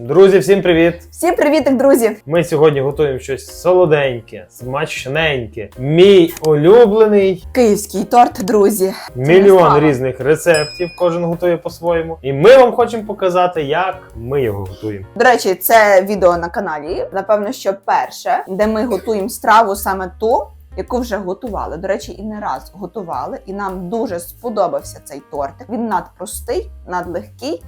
Друзі, всім привіт! Всім привітик, друзі! Ми сьогодні готуємо щось солоденьке, смачненьке. Мій улюблений Київський торт, друзі. мільйон різних рецептів. Кожен готує по-своєму. І ми вам хочемо показати, як ми його готуємо. До речі, це відео на каналі. Напевно, що перше, де ми готуємо страву саме ту. Яку вже готували. До речі, і не раз готували, і нам дуже сподобався цей тортик. Він надпростий, надлегкий.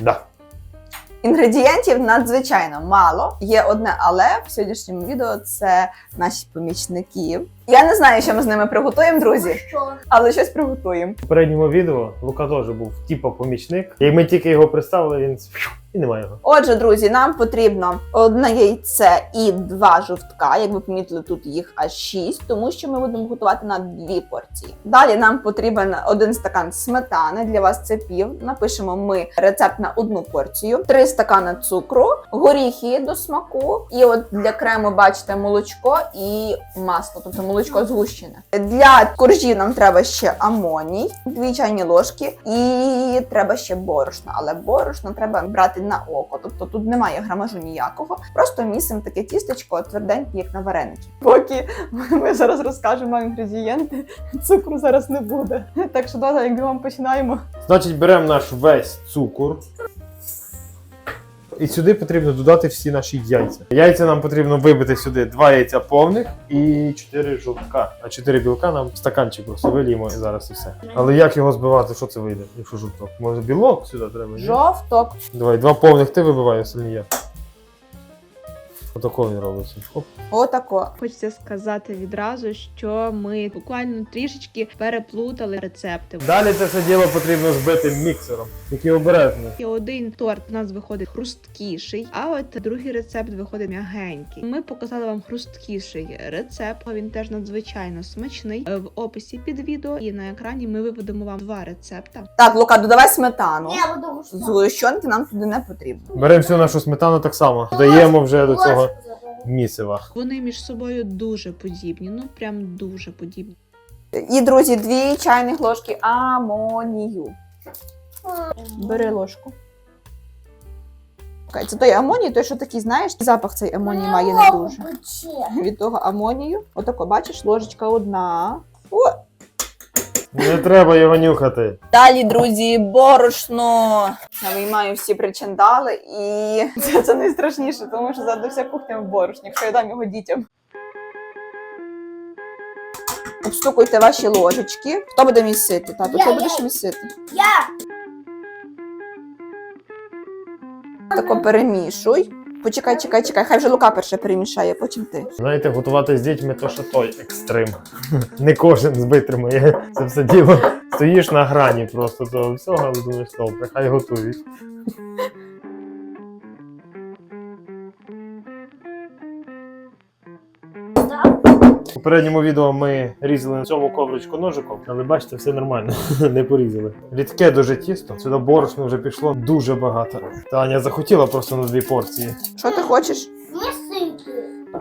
Да. Інгредієнтів надзвичайно мало. Є одне але в сьогоднішньому відео це наші помічники. Я не знаю, що ми з ними приготуємо, друзі, але щось приготуємо. В передньому відео Лука теж був типа помічник. Як ми тільки його представили, він і немає його. Отже, друзі, нам потрібно одне яйце і два жовтка. Як ви помітили, тут їх аж шість, тому що ми будемо готувати на дві порції. Далі нам потрібен один стакан сметани. Для вас це пів. Напишемо ми рецепт на одну порцію, три стакани цукру, горіхи до смаку. І от для крему бачите молочко і масло, тобто молочко згущене. Для коржів нам треба ще амоній, дві чайні ложки, і треба ще борошно. Але борошно треба брати на око. Тобто тут немає грамажу ніякого. Просто місимо таке тістечко тверденьке, як на вареники. Поки ми зараз розкажемо інгредієнти, цукру зараз не буде. Так що давай, як вам починаємо. Значить, беремо наш весь цукор. І сюди потрібно додати всі наші яйця. Яйця нам потрібно вибити сюди два яйця повних і чотири жовтка. А чотири білка нам в стаканчик просто виліємо і зараз і все. Але як його збивати, що це вийде, якщо жовток? Може білок сюди треба? ні? Жовток. Давай, два повних ти вибиваєш, сильні я. Отако він робиться. Хоп. Отако. Хочеться сказати відразу, що ми буквально трішечки переплутали рецепти. Далі це все діло потрібно збити міксером, який обережний. І один торт у нас виходить хрусткіший, а от другий рецепт виходить м'ягенький. Ми показали вам хрусткіший рецепт. Він теж надзвичайно смачний. Е, В описі під відео і на екрані ми виведемо вам два рецепта. Так, Лука, додавай сметану. Я буду гуштати. Згущенки нам туди не потрібно. Беремо всю нашу сметану так само. Даємо вже до цього місива. Вони між собою дуже подібні, ну прям дуже подібні. І, друзі, дві чайних ложки амонію. Бери ложку. Це той амоній, той, що такий, знаєш, запах цей амонії має не дуже. Від того амонію. Отако, бачиш, ложечка одна. Не треба його нюхати. Далі, друзі, борошно. Я виймаю всі причиндали, і це, це найстрашніше, тому що завжди вся кухня в борошні, якщо я дам його дітям. Обстукуйте ваші ложечки. Хто буде місити? Тату, Я, ти я. будеш місити. Я! Тако перемішуй. Почекай, чекай, чекай. Хай вже Лука перше перемішає, потім ти. Знаєте, готувати з дітьми то що той екстрим. Не кожен витримає це все діло. Стоїш на грані просто того всього, але думаєш, добре, хай готують. Попередньому відео ми різали на цьому ковричку ножиком, але бачите, все нормально, не порізали. Рідке дуже тісто, сюди борошно вже пішло дуже багато. Таня захотіла просто на дві порції. Що ти хочеш?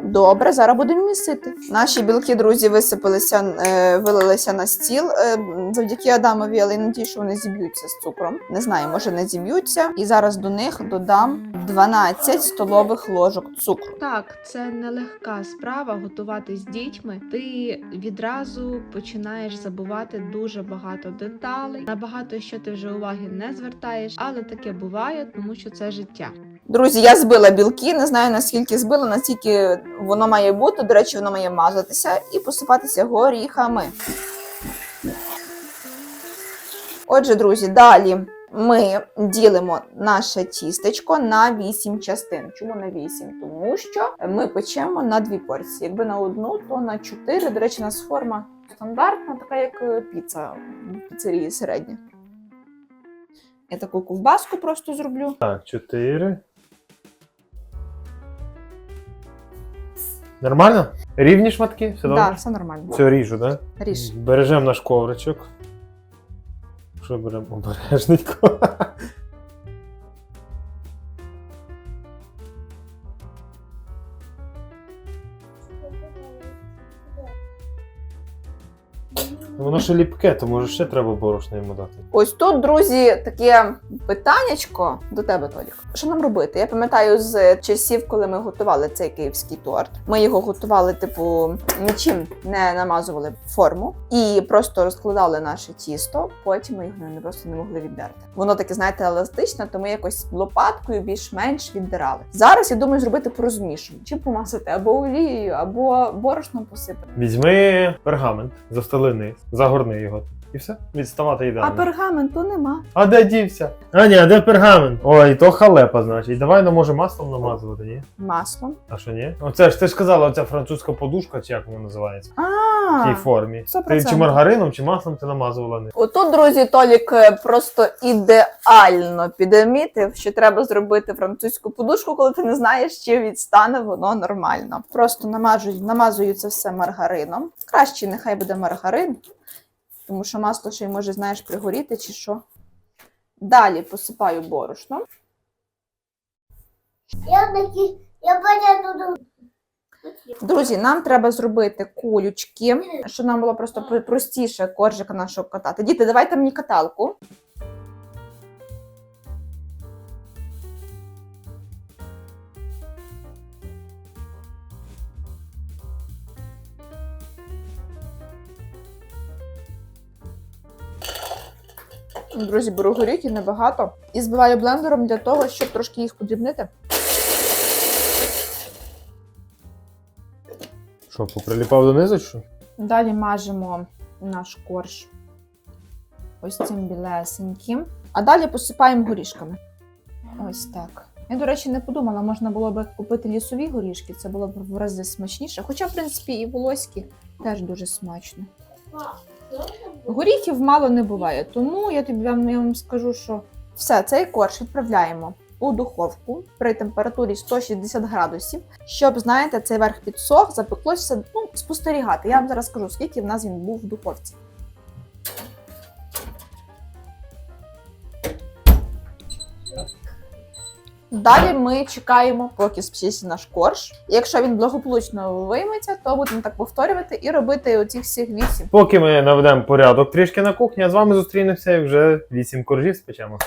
Добре, зараз будемо місити. Наші білки, друзі, висипалися, е, вилилися на стіл е, завдяки Адамові, але я надію, що вони зіб'ються з цукром. Не знаю, може не зіб'ються. І зараз до них додам 12 столових ложок цукру. Так, це нелегка справа готувати з дітьми. Ти відразу починаєш забувати дуже багато деталей. На багато що ти вже уваги не звертаєш, але таке буває, тому що це життя. Друзі, я збила білки, не знаю наскільки збила, наскільки воно має бути. До речі, воно має мазатися і посипатися горіхами. Отже, друзі, далі ми ділимо наше тістечко на 8 частин. Чому на 8? Тому що ми печемо на дві порції. Якби на одну, то на 4. До речі, у нас форма стандартна, така як е, піца в піцерії середня. Я таку ковбаску просто зроблю. Так, чотири. Нормально? Рівні шматки? Все добре? Так, все нормально. Все ріжу, так? Да? Ріж. Бережемо наш ковричок. Що беремо обережненько? Воно ще ліпке, то може ще треба борошно йому дати. Ось тут, друзі, таке питаннячко до тебе, Толік. Що нам робити? Я пам'ятаю з часів, коли ми готували цей київський торт. Ми його готували, типу, нічим не намазували форму і просто розкладали наше тісто. Потім ми його не просто не могли віддерти. Воно таке, знаєте, еластичне, то ми якось лопаткою більш-менш віддирали. Зараз я думаю зробити по-розумнішому. Чи помасити або олією, або борошном посипати. Візьми пергамент, застели низ, загорни його. І все, відставати А ідеально. пергаменту нема. А де дівся? А ні, а де пергамент? Ой, то халепа, значить. Давай ну може маслом намазувати, ні? Маслом. А що ні? Оце ж ти ж казала, оця французька подушка, чи як вона називається? В тій формі. сто Ти чи маргарином, чи маслом ти намазувала не? Отут, друзі, Толік е, просто ідеально підмітив, що треба зробити французьку подушку, коли ти не знаєш, чи відстане воно нормально. Просто намажую, намазую це все маргарином. Краще нехай буде маргарин, тому що масло ще й може, знаєш, пригоріти чи що. Далі посипаю борошном. Я такі, я понятно тут. Друзі, нам треба зробити кулючки, щоб нам було просто простіше коржика нашого катати. Діти, давайте мені каталку. Друзі, беру горіхи небагато і збиваю блендером для того, щоб трошки їх подрібнити. Що, поприліпав донизу, що? Далі мажемо наш корж ось цим білесеньким. А далі посипаємо горішками. Ось так. Я, до речі, не подумала, можна було б купити лісові горішки, це було б в рази смачніше. Хоча, в принципі, і волоські теж дуже смачно. Горіхів мало не буває, тому я тобі я вам скажу, що все, цей корж відправляємо у духовку при температурі 160 градусів, щоб, знаєте, цей верх підсох, запеклося, ну, спостерігати. Я вам зараз скажу, скільки в нас він був в духовці. Далі ми чекаємо, поки спсісі наш корж. Якщо він благополучно вийметься, то будемо так повторювати і робити оці всіх вісім. Поки ми наведемо порядок трішки на кухні, а з вами зустрінемося і вже вісім коржів спечемо.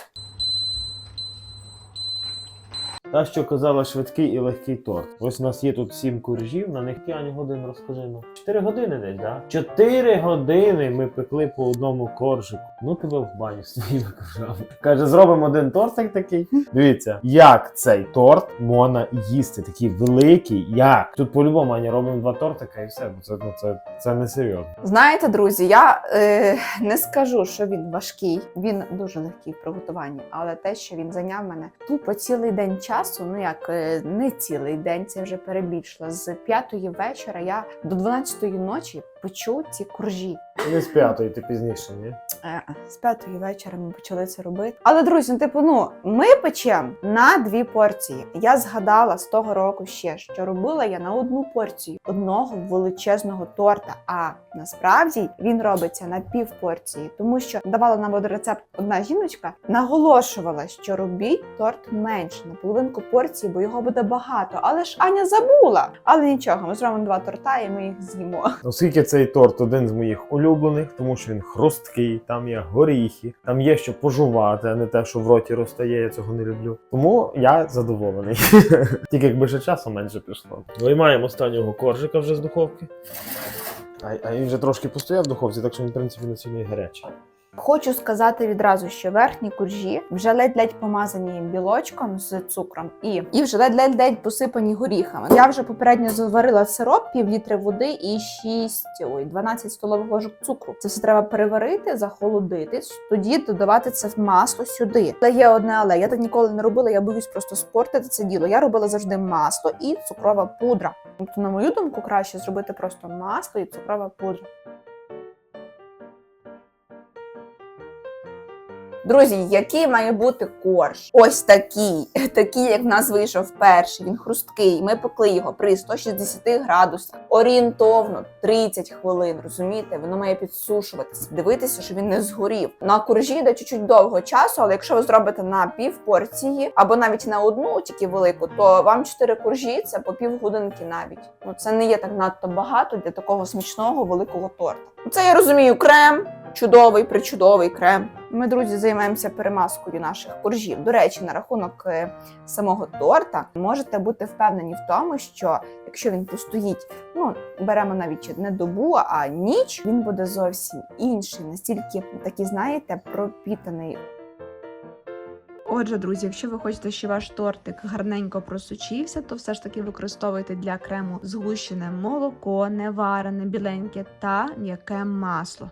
Та, що казала швидкий і легкий торт. Ось у нас є тут сім куржів. на них Янь, годин розкажи нам. 4 години десь, да? 4 години ми пекли по одному коржику. Ну тебе в баню свій коржами. Каже, зробимо один тортик такий. Дивіться, як цей торт можна їсти. Такий великий, як. Тут по-любому Аня, робимо два тортика і все. Бо це ну, це, це не серйозно. Знаєте, друзі, я е, не скажу, що він важкий. Він дуже легкий в приготуванні, але те, що він зайняв мене тупо цілий день часу, ну як е, не цілий день, це вже перебільшило. З п'ятої вечора я до 12 12-ї ночі печу ці коржі. Не з п'ятої, ти пізніше, ні? Е, з п'ятої вечора ми почали це робити. Але друзі, ну типу, ну ми печемо на дві порції. Я згадала з того року ще, що робила я на одну порцію одного величезного торта. А насправді він робиться на пів порції, тому що давала нам один рецепт одна жіночка, наголошувала, що робіть торт менше на половинку порції, бо його буде багато. Але ж Аня забула. Але нічого, ми зробимо два торта і ми їх з'їмо. Оскільки цей торт один з моїх улюблених, тому що він хрусткий, там є горіхи, там є що пожувати, а не те, що в роті розтає, я цього не люблю. Тому я задоволений. Тільки якби ще часу менше пішло. Виймаємо останнього коржика вже з духовки. А, він вже трошки постояв в духовці, так що він, в принципі, не сильно гарячий. Хочу сказати відразу, що верхні коржі вже ледь-ледь помазані білочком з цукром і, і вже ледь-ледь посипані горіхами. Я вже попередньо заварила сироп, пів літри води і 6, ой, 12 столових ложок цукру. Це все треба переварити, захолодити, тоді додавати це в масло сюди. Але є одне, але я так ніколи не робила. Я боюсь просто спортити це діло. Я робила завжди масло і цукрова пудра. Тобто, на мою думку, краще зробити просто масло і цукрова пудра. Друзі, який має бути корж? Ось такий, такий, як в нас вийшов перший. Він хрусткий. Ми пекли його при 160 градусах, орієнтовно 30 хвилин. Розумієте, воно має підсушуватися, дивитися, щоб він не згорів. На коржі йде чуть-чуть довго часу, але якщо ви зробите на пів порції або навіть на одну, тільки велику, то вам 4 коржі це по пів годинки навіть. Ну це не є так надто багато для такого смачного великого торта. Це я розумію, крем. Чудовий, причудовий крем. Ми, друзі, займаємося перемазкою наших коржів. До речі, на рахунок е, самого торта можете бути впевнені в тому, що якщо він постоїть, ну беремо навіть не добу, а ніч, він буде зовсім інший, настільки такий, знаєте, пропітаний. Отже, друзі, якщо ви хочете, щоб ваш тортик гарненько просочився, то все ж таки використовуйте для крему згущене молоко, не варене, біленьке та м'яке масло.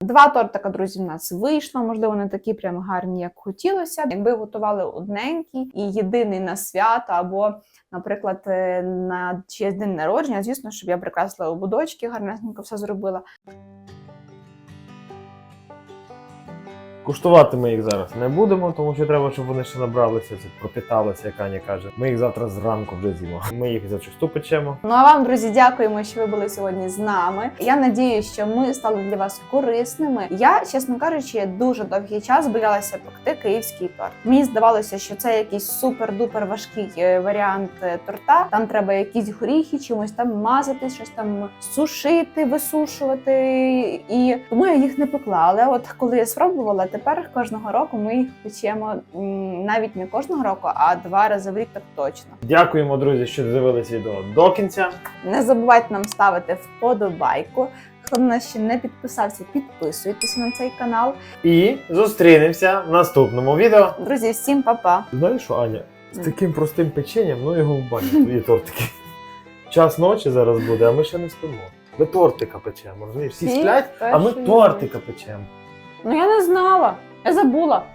Два тортика, друзі, в нас вийшло. Можливо, не такі прям гарні, як хотілося. Якби готували одненький і єдиний на свято, або, наприклад, е, на чиєсь день народження, звісно, щоб я прикрасила ободочки, гарненько все зробила. Куштувати ми їх зараз не будемо, тому що треба, щоб вони ще набралися, це пропиталося, як Аня каже. Ми їх завтра зранку вже з'їмо. Ми їх за чисту печемо. Ну а вам, друзі, дякуємо, що ви були сьогодні з нами. Я надію, що ми стали для вас корисними. Я, чесно кажучи, дуже довгий час боялася пекти київський торт. Мені здавалося, що це якийсь супер-дупер важкий е, варіант е, торта. Там треба якісь горіхи, чимось там мазати, щось там сушити, висушувати. І тому я їх не пекла. Але от коли я спробувала, тепер кожного року ми їх печемо навіть не кожного року, а два рази в рік так точно. Дякуємо, друзі, що дивились відео до кінця. Не забувайте нам ставити вподобайку. Хто на нас ще не підписався, підписуйтесь на цей канал. І зустрінемося в наступному відео. Друзі, всім па-па! Знаєш що, Аня? З таким простим печенням, ну його в твої тортики. Час ночі зараз буде, а ми ще не спимо. Ми тортика печемо, розумієш? Всі сплять, а ми тортика печемо. Ну я не знала, я забула.